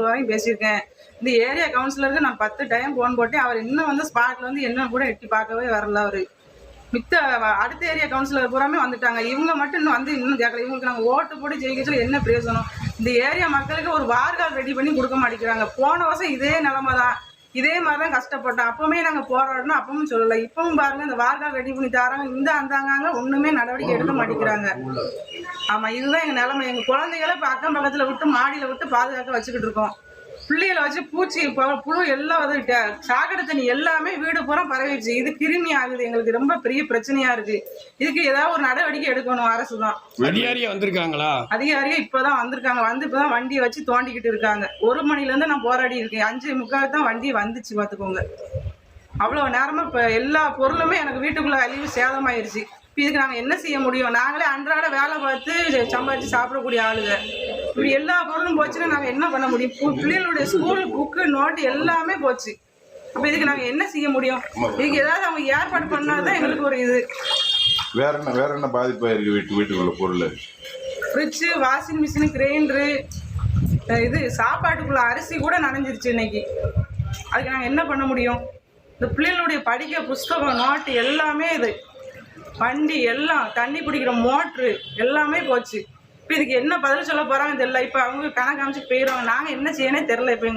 வரையும் பேசியிருக்கேன். இந்த ஏரியா கவுன்சிலருக்கு நான் பத்து டைம் ஃபோன் போட்டேன். அவர் இன்னும் வந்து ஸ்பாட்ல வந்து என்ன கூட எட்டி பார்க்கவே வரல அவர். மித்த அடுத்த ஏரியா கவுன்சிலர் பூராமே வந்துட்டாங்க. இவங்க மட்டும் இன்னும் வந்து இன்னும் கேட்கல இவங்களுக்கு நாங்கள் ஓட்டு போட்டு ஜெயிக்க சொல்லி என்ன பிரயோஜனம் இந்த ஏரியா மக்களுக்கு ஒரு வார்கால் ரெடி பண்ணி கொடுக்க மாட்டேங்கிறாங்க. போன வருஷம் இதே நிலமை தான் இதே மாதிரி தான் கஷ்டப்பட்டோம். அப்பவுமே நாங்கள் போராடணும். அப்பவும் சொல்லலை. இப்பவும் பாருங்க இந்த வார்கால் ரெடி பண்ணி தராங்க. இந்த அந்தாங்க ஒன்றுமே நடவடிக்கை எடுக்க மாட்டேங்கிறாங்க. ஆமாம் இதுதான் எங்கள் நிலைமை. எங்கள் குழந்தைகளை இப்போ அக்கம் பக்கத்தில் விட்டு மாடியில் விட்டு பாதுகாக்க வச்சுக்கிட்டு இருக்கோம். பிள்ளைகளை வச்சு பூச்சி புழு எல்லாம் வந்து சாக்கடை தண்ணி எல்லாமே வீடு பூரா பரவிடுச்சு. இது கிருமி ஆகுது. எங்களுக்கு ரொம்ப பெரிய பிரச்சனையா இருக்கு. இதுக்கு ஏதாவது ஒரு நடவடிக்கை எடுக்கணும் அரசு தான் அதிகாரியா வந்திருக்காங்களா? அதிகாரியே இப்பதான் வந்திருக்காங்க. வந்து இப்பதான் வண்டியை வச்சு தோண்டிக்கிட்டு இருக்காங்க. ஒரு மணில இருந்து நான் போராடி இருக்கேன். அஞ்சு முக்கால் தான் வண்டி வந்துச்சு பார்த்துக்கோங்க. அவ்வளவு நேரமா இப்ப எல்லா பொருளுமே எனக்கு வீட்டுக்குள்ள அழிவு சேதமாயிருச்சு. இப்ப இதுக்கு நாங்க என்ன செய்ய முடியும்? நாங்களே அன்றாட வேலை பார்த்து சம்பாதிச்சு சாப்பிடக்கூடிய ஆளுங்க. இப்படி எல்லா பொருளும் போச்சுன்னா நாங்க என்ன பண்ண முடியும்? பிள்ளைகளுடைய ஸ்கூல் புக்கு நோட்டு எல்லாமே போச்சு. அப்ப இதுக்கு நாங்க என்ன செய்ய முடியும்? இதுக்கு ஏதாவது அவங்க ஏற்பாடு பண்ணாதான் எங்களுக்கு ஒரு இது. வேற என்ன வேற என்ன பாதிப்பாயிருக்கு வீட்டு வீட்டுக்குள்ள பொருள்? ஃப்ரிட்ஜு வாஷிங் மிஷின் கிரைண்டரு இது சாப்பாட்டுக்குள்ள அரிசி கூட நனைஞ்சிருச்சு இன்னைக்கு. அதுக்கு நாங்கள் என்ன பண்ண முடியும்? இந்த பிள்ளைகளுடைய படிக்க புஸ்தகம் நோட்டு எல்லாமே இது. வண்டி எல்லாம் தண்ணி பிடிக்கிற மோட்ரு எல்லாமே போச்சு. இப்போ இதுக்கு என்ன பதில் சொல்ல போகிறாங்க தெரியல. இப்போ அவங்க கணக்கு அமைச்சு போயிடுவாங்க நாங்கள் என்ன செய்யனே தெரில இப்போ